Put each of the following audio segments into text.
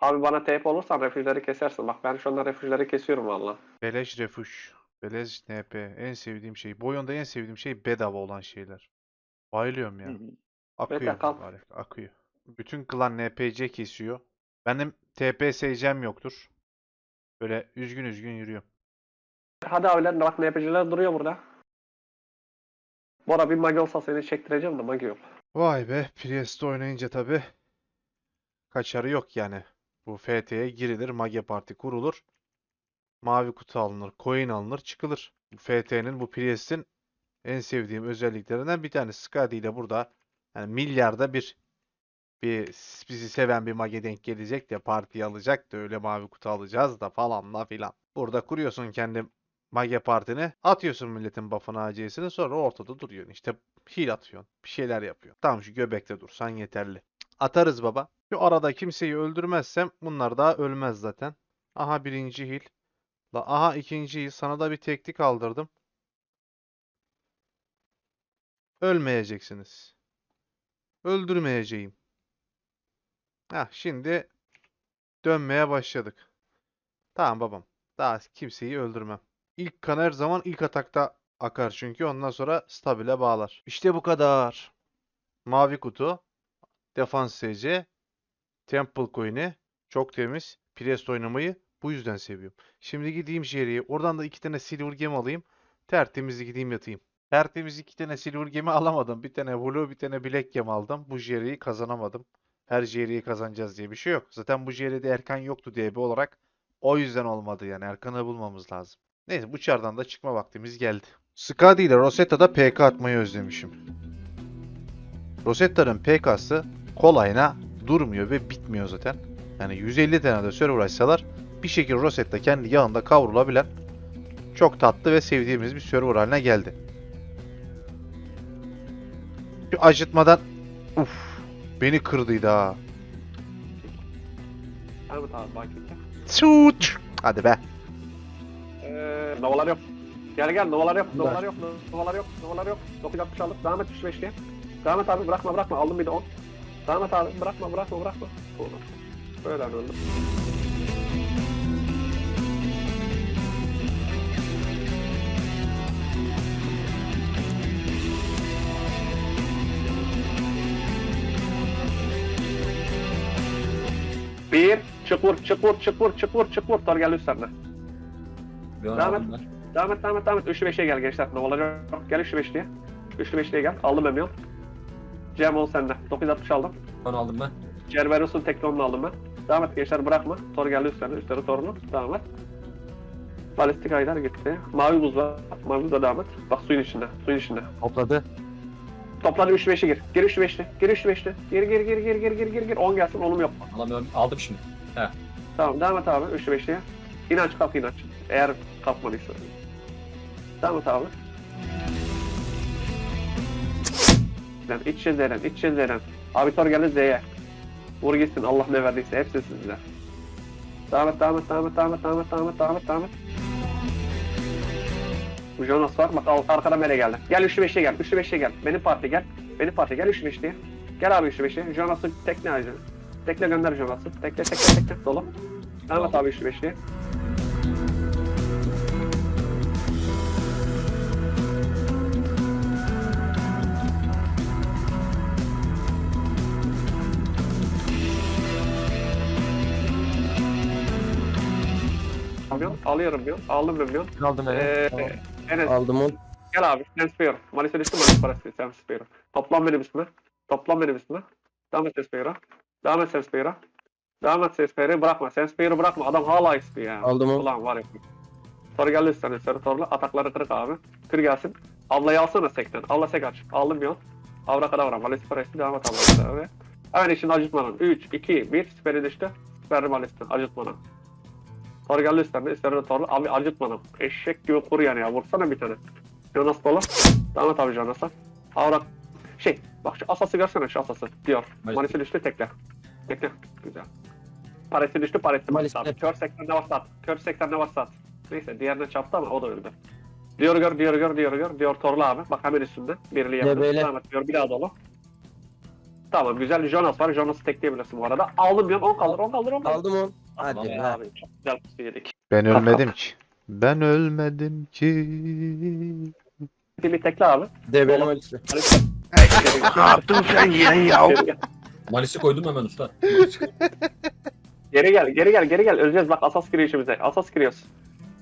abi bana TP olursan refüjleri kesersin. Bak ben şu anda refüjleri kesiyorum valla. Beleş refüj. Beleş NP. En sevdiğim şey. Bu oyunda en sevdiğim şey bedava olan şeyler. Bayılıyorum ya. Akıyor kal. akıyor. Bütün klan NPC kesiyor. Benim TP SC'm yoktur. Böyle üzgün üzgün yürüyorum. Hadi abiler bak NPC'ler duruyor burada. Bora bir magi olsa seni çektireceğim de magi yok. Vay be, Priest'te oynayınca tabi kaçarı yok yani. Bu FT'ye girilir, Mage Parti kurulur. Mavi kutu alınır, coin alınır, çıkılır. FT'nin, bu Priest'in en sevdiğim özelliklerinden bir tanesi. Skadi ile burada yani milyarda bir bir bizi seven bir mage denk gelecek de partiyi alacak da öyle mavi kutu alacağız da falan da filan. Burada kuruyorsun kendi mage partini, atıyorsun milletin buff'ını AC'sini sonra ortada duruyorsun. İşte heal atıyorsun, bir şeyler yapıyorsun. Tam şu göbekte dursan yeterli. Atarız baba. Şu arada kimseyi öldürmezsem bunlar daha ölmez zaten. Aha birinci heal. La aha ikinci heal. Sana da bir teknik aldırdım. Ölmeyeceksiniz. Öldürmeyeceğim. Heh, şimdi dönmeye başladık. Tamam babam. Daha kimseyi öldürmem. İlk kan her zaman ilk atakta akar çünkü ondan sonra stabile bağlar. İşte bu kadar. Mavi kutu. Defans SC. Temple Coin'i. Çok temiz. Priest oynamayı bu yüzden seviyorum. Şimdi gideyim Jerry'ye. Oradan da iki tane Silver Gem alayım. Tertemiz gideyim yatayım. Tertemiz iki tane Silver Gem'i alamadım. Bir tane Blue, bir tane Black Gem aldım. Bu Jerry'yi kazanamadım. Her Jerry'yi kazanacağız diye bir şey yok. Zaten bu Jerry'de Erkan yoktu DB olarak. O yüzden olmadı yani. Erkan'ı bulmamız lazım. Neyse bu çardan da çıkma vaktimiz geldi. Skadi ile Rosetta'da PK atmayı özlemişim. Rosetta'nın PK'sı kolayına durmuyor ve bitmiyor zaten. Yani 150 tane de server açsalar bir şekilde Rosetta kendi yağında kavrulabilen çok tatlı ve sevdiğimiz bir server haline geldi. Şu acıtmadan uf beni kırdıydı ha. Bakayım. Suç. Hadi be. Ee, novalar yok. Gel gel novalar yok, novalar yok, novalar yok, novalar yok. 960 aldık. Devam et 35 diye. Devam et abi bırakma bırakma aldım bir de 10. Devam et abi bırakma bırakma bırakma. Olur. Böyle öldüm. Bir, çık vur, çık vur, çık vur, çık vur, çık vur. Tor gel üstlerine. Devam ben. Devam et, devam et, devam et. Üçlü beşe gel gençler. Ne olacak? Gel üçlü beşliye. Üçlü beşliye gel. Aldım Emyon. Cem ol sende. 960 aldım. Onu aldım ben. Cerberus'un teknonunu aldım ben. Devam et gençler bırakma. Tor geldi üstlerine. Üstleri torunu. Devam et. Balistik aylar gitti. Mavi buz var. Mavi buzla devam et. Bak suyun içinde. Suyun içinde. Topladı. Topladı 3 5'e gir. Gir 3 5'li. Gir 3 5'li. Gir gir gir gir gir gir gir gir. 10 gelsin. Onum yok. Alamıyorum. Aldım şimdi. Tamam devam et abi 3 5'liye. İnanç kalk inanç. Eğer kalkmadıysa. Devam et abi. sizden. İç cezeren, iç cezeren. Abi tor geldi Z'ye. Vur gitsin Allah ne verdiyse hepsi sizden. Devam et, devam et, devam et, devam et, devam et, devam et, devam et, devam et. Bu Jonas var. Bak altı arkadan bere geldi. Gel 3'lü 5'e gel. 3'lü 5'e gel. Benim parti gel. Benim parti gel 3'lü 5'e. Gel abi 3'lü 5'e. Jonas'ı tekne alacaksın. Tekne gönder Jonas'ı. Tekne tekne tekne solo. Devam et abi 3'lü 5'e. Ağlı yarım milyon. Ağlı bir milyon. Aldım evet. Ee, Enes. Aldım onu. Gel abi. Sen sıkıyorum. Malis'e düştüm ben parası. Sen sıkıyorum. Toplam benim üstüme. Toplam benim üstüme. Devam et sen sıkıyorum. Devam et sen sıkıyorum. Devam et sen sıkıyorum. Bırakma. Sen sıkıyorum bırakma. Adam hala istiyor yani. Aldım onu. Ulan var ya. Sonra geldi üstüne. Sarı torla. Atakları kırık abi. Kır gelsin. Ablayı alsana sekten. Abla sek aç. Aldım milyon. Avra kadar var. Malis'e parası. Devam et abla. Evet. Hemen işini acıtmadan. 3, 2, 1. Siperi düştü. Verdim Malis'ten. Acıtmadan. Acıtmanın. Tor geldi üstlerine. Üstlerine torlu. Abi acıtmadım. Eşek gibi kur yani ya. Vursana bir tane. Jonas dolu. Devam et abi Jonas'a. Avra. Şey. Bak şu asası görsene şu asası. Diyor. Manisi düştü tekle. Tekle. Güzel. Parası düştü. Parası Malis- Malis abi. Kör 80'de varsa at. Kör 80'de varsa at. Neyse diğerine çarptı ama o da öldü. Diyor gör, diyor gör, diyor gör. Diyor torlu abi. Bak hemen üstünde. Birliği yapıyor. Devam et. Diyor bir daha dolu. Tamam güzel. Jonas var. Jonas'ı tekleyebilirsin bu arada. Aldım diyorum. 10 kaldır. 10 kaldır. 10 kaldır. Aldım on. Hadi be. abi. Çok güzel yedik. Ben ölmedim ki. Ben ölmedim ki. Bir, tekle abi. Oğlum. malisi. ne yaptın sen ya? Geri gel. Malisi koydum hemen usta. Geri gel. Geri gel. Geri gel. Öleceğiz bak. Asas giriyor içimize. Asas giriyoruz.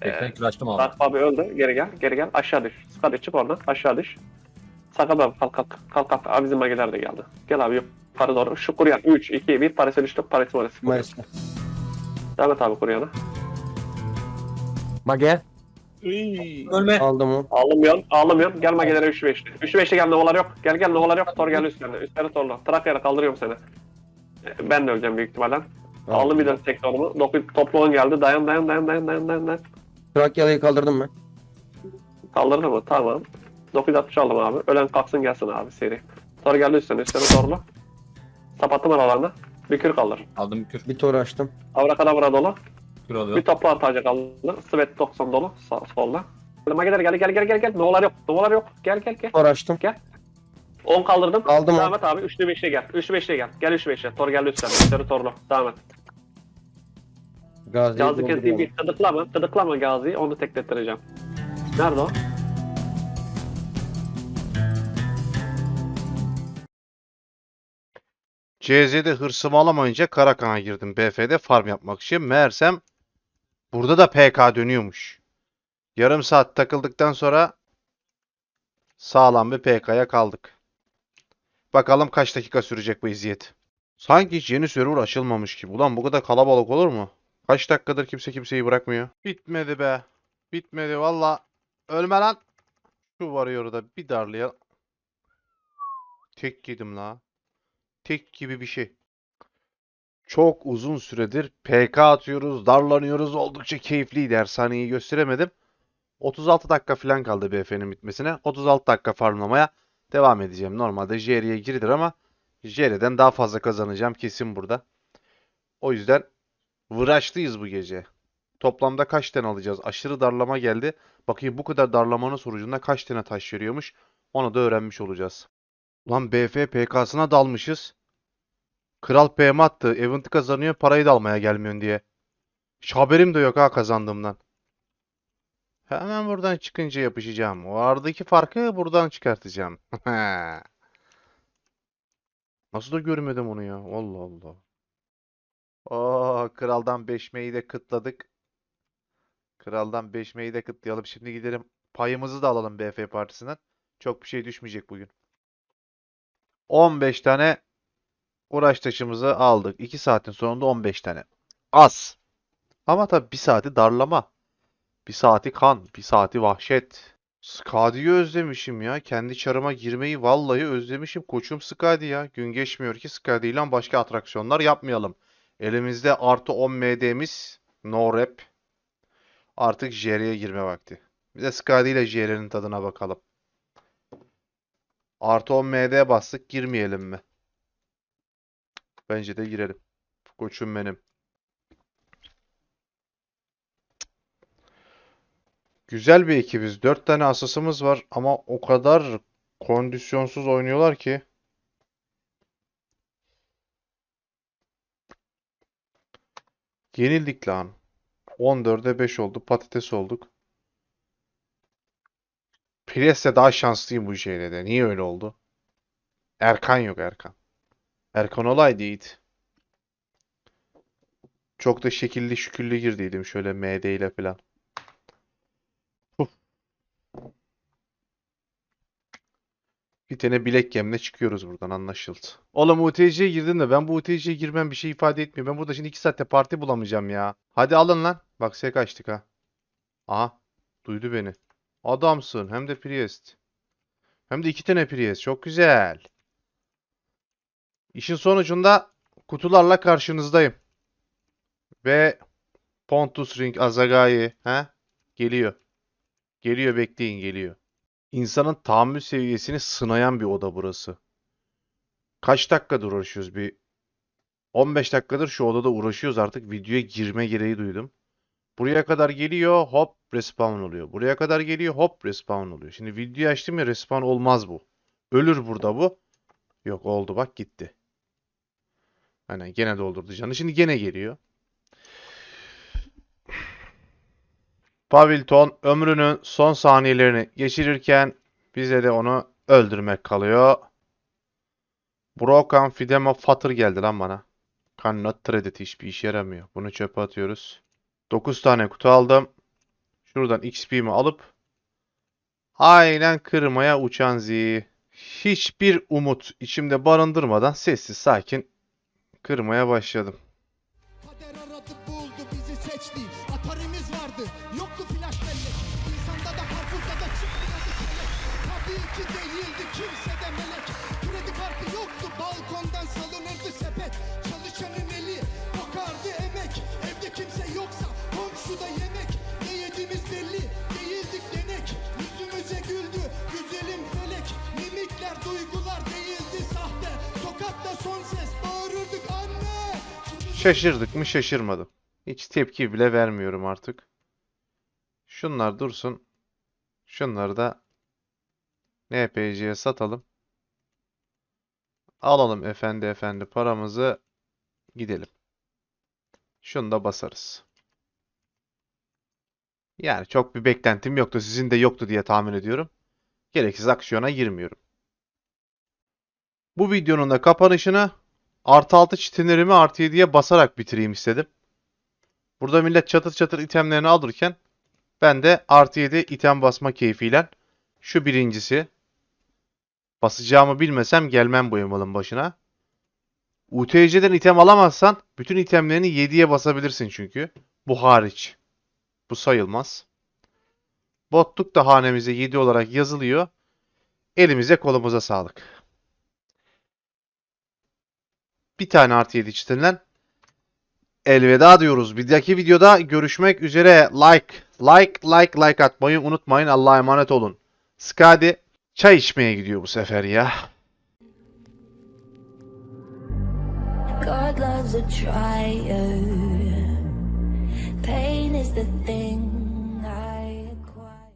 Tekten kıraçtım abi. Sakıp abi öldü. Geri gel. Geri gel. Aşağı düş. Sıkar çık oradan. Aşağı düş. Sakıp abi kalk kalk. Kalk kalk. Abi bizim mageler de geldi. Gel abi yukarı doğru. Şu kuryan. 3, 2, 1. Paris'e düştük. Paris Paris. Malisi. Devam et abi kuryana. Mage. Ölme. Aldım on. Ağlamıyorsun. Ağlamıyorsun. Gel magelere 3 5'li. 3 5'li gel novalar yok. Gel gel novalar yok. Tor gel üstlerine. Üstlerine torla. Trakya'ya kaldırıyorum seni. Ee, Ben de öleceğim büyük ihtimalle. Aldım bir de sektorumu. Dokuz, toplu 10 geldi. Dayan dayan dayan dayan dayan dayan. dayan. Trakya'yı kaldırdım ben. Kaldırdı mı? Tamam. 960 aldım abi. Ölen kalksın gelsin abi seri. Tor geldi üstlerine. Üstlerine torla. Sapattım aralarına. Bir kür kaldır. Aldım kür. Bir tor açtım. Avra kadavra dolu. Kür Bir alıyorum. toplu artı kaldı. Svet 90 dolu. Sağ, solda. Mageler gel gel gel gel gel. Novalar yok. Novalar yok. Gel gel gel. Tor açtım. 10 kaldırdım. Aldım Devam et abi. Üçlü beşli gel. Üçlü beşli gel. Gel üçlü beşli. Tor geldi üstten. Üstleri torlu. Devam et. Gazi keseyim dolduruyorum. bir tıdıklama. Tıdıklama Gazi'yi. Onu teklettireceğim. Nerede o? CZ'de hırsımı alamayınca Karakan'a girdim BF'de farm yapmak için. Meğersem burada da PK dönüyormuş. Yarım saat takıldıktan sonra sağlam bir PK'ya kaldık. Bakalım kaç dakika sürecek bu eziyet. Sanki hiç yeni server açılmamış gibi. Ulan bu kadar kalabalık olur mu? Kaç dakikadır kimse kimseyi bırakmıyor. Bitmedi be. Bitmedi valla. Ölme lan. Şu varıyor da bir darlaya. Tek yedim la. Tek gibi bir şey. Çok uzun süredir PK atıyoruz, darlanıyoruz. Oldukça keyifliydi. Dershaneyi gösteremedim. 36 dakika falan kaldı BF'nin bitmesine. 36 dakika farmlamaya devam edeceğim. Normalde JR'ye girilir ama JR'den daha fazla kazanacağım kesin burada. O yüzden vıraşlıyız bu gece. Toplamda kaç tane alacağız? Aşırı darlama geldi. Bakayım bu kadar darlamanın sonucunda kaç tane taş veriyormuş. Onu da öğrenmiş olacağız. Lan BF PK'sına dalmışız. Kral PM attı. Event'i kazanıyor. Parayı da almaya gelmiyorsun diye. Hiç haberim de yok ha kazandığımdan. Hemen buradan çıkınca yapışacağım. O aradaki farkı buradan çıkartacağım. Nasıl da görmedim onu ya. Allah Allah. Oo, kraldan 5 M'yi de kıtladık. Kraldan 5 M'yi de kıtlayalım. Şimdi gidelim payımızı da alalım BF partisinden. Çok bir şey düşmeyecek bugün. 15 tane uğraş taşımızı aldık. 2 saatin sonunda 15 tane. Az. Ama tabii 1 saati darlama. 1 saati kan. 1 saati vahşet. Skadi'yi özlemişim ya. Kendi çarıma girmeyi vallahi özlemişim. Koçum Skadi ya. Gün geçmiyor ki Skadi ile başka atraksiyonlar yapmayalım. Elimizde artı 10 MD'miz. No rap. Artık JR'ye girme vakti. Bir de Skadi ile JR'nin tadına bakalım. Artı 10 MD bastık. Girmeyelim mi? Bence de girelim. Koçum benim. Güzel bir ekibiz. 4 tane asasımız var ama o kadar kondisyonsuz oynuyorlar ki. Yenildik lan. 14'e 5 oldu. Patates olduk. Priest'e daha şanslıyım bu şeyle de. Niye öyle oldu? Erkan yok Erkan. Erkan olaydı iyiydi. Çok da şekilli şüküllü girdiydim şöyle MD ile falan. Bir tane bilek gemle çıkıyoruz buradan anlaşıldı. Oğlum UTC'ye girdim de ben bu UTC'ye girmem bir şey ifade etmiyor. Ben burada şimdi 2 saatte parti bulamayacağım ya. Hadi alın lan. Bak sek açtık ha. Aha. Duydu beni. Adamsın. Hem de Priest. Hem de iki tane Priest. Çok güzel. İşin sonucunda kutularla karşınızdayım. Ve Pontus Ring Azagai'yi he? Geliyor. Geliyor bekleyin geliyor. İnsanın tahammül seviyesini sınayan bir oda burası. Kaç dakikadır uğraşıyoruz? Bir 15 dakikadır şu odada uğraşıyoruz artık videoya girme gereği duydum. Buraya kadar geliyor hop respawn oluyor. Buraya kadar geliyor hop respawn oluyor. Şimdi videoyu açtım ya respawn olmaz bu. Ölür burada bu. Yok oldu bak gitti. Aynen gene doldurdu canı. Şimdi gene geliyor. Pavilton ömrünün son saniyelerini geçirirken bize de onu öldürmek kalıyor. Brokan Fidema Fatır geldi lan bana. Cannot trade. Hiçbir işe yaramıyor. Bunu çöpe atıyoruz. 9 tane kutu aldım. Şuradan XP'mi alıp aynen kırmaya uçan Z. Hiçbir umut içimde barındırmadan sessiz sakin kırmaya başladım. Şaşırdık mı şaşırmadım. Hiç tepki bile vermiyorum artık. Şunlar dursun. Şunları da NPC'ye satalım. Alalım efendi efendi paramızı. Gidelim. Şunu da basarız. Yani çok bir beklentim yoktu. Sizin de yoktu diye tahmin ediyorum. Gereksiz aksiyona girmiyorum. Bu videonun da kapanışını artı 6 çitinlerimi artı 7'ye basarak bitireyim istedim. Burada millet çatır çatır itemlerini alırken ben de artı 7 item basma keyfiyle şu birincisi basacağımı bilmesem gelmem bu emalın başına. UTC'den item alamazsan bütün itemlerini 7'ye basabilirsin çünkü. Bu hariç. Bu sayılmaz. Botluk da hanemize 7 olarak yazılıyor. Elimize kolumuza sağlık. Bir tane artı 7 çitinden elveda diyoruz. Bir dahaki videoda görüşmek üzere. Like, like, like, like atmayı unutmayın. Allah'a emanet olun. Skadi çay içmeye gidiyor bu sefer ya. God loves a trier. Pain is the thing